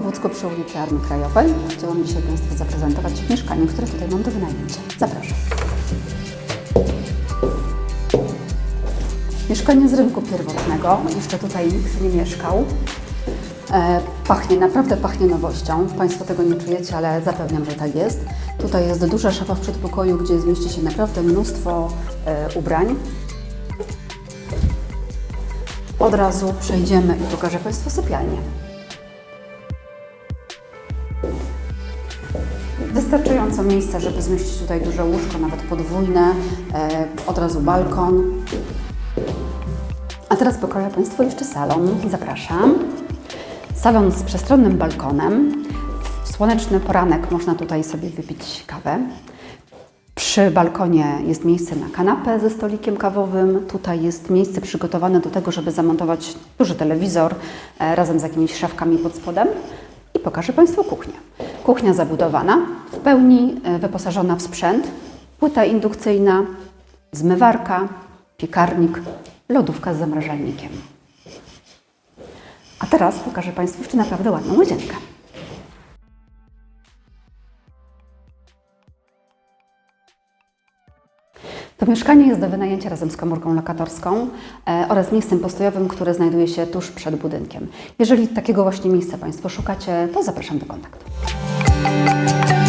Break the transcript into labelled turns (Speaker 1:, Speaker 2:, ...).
Speaker 1: Gdańsku przy ulicy Armii Krajowej. Chciałam dzisiaj Państwu zaprezentować mieszkanie, które tutaj mam do wynajęcia. Zapraszam. Mieszkanie z rynku pierwotnego. Jeszcze tutaj nikt nie mieszkał. E, Pachnie, naprawdę pachnie nowością. Państwo tego nie czujecie, ale zapewniam, że tak jest. Tutaj jest duża szafa w przedpokoju, gdzie zmieści się naprawdę mnóstwo e, ubrań. Od razu przejdziemy i pokażę Państwu sypialnię. Wystarczająco miejsca, żeby zmieścić tutaj duże łóżko, nawet podwójne, e, od razu balkon. A teraz pokażę Państwu jeszcze salon. Zapraszam. Salon z przestronnym balkonem. W słoneczny poranek można tutaj sobie wypić kawę. Przy balkonie jest miejsce na kanapę ze stolikiem kawowym. Tutaj jest miejsce przygotowane do tego, żeby zamontować duży telewizor e, razem z jakimiś szafkami pod spodem. I pokażę Państwu kuchnię. Kuchnia zabudowana, w pełni e, wyposażona w sprzęt. Płyta indukcyjna, zmywarka, piekarnik, lodówka z zamrażalnikiem. A teraz pokażę Państwu jeszcze naprawdę ładną łazienkę. To mieszkanie jest do wynajęcia razem z komórką lokatorską e, oraz miejscem postojowym, które znajduje się tuż przed budynkiem. Jeżeli takiego właśnie miejsca Państwo szukacie, to zapraszam do kontaktu. Música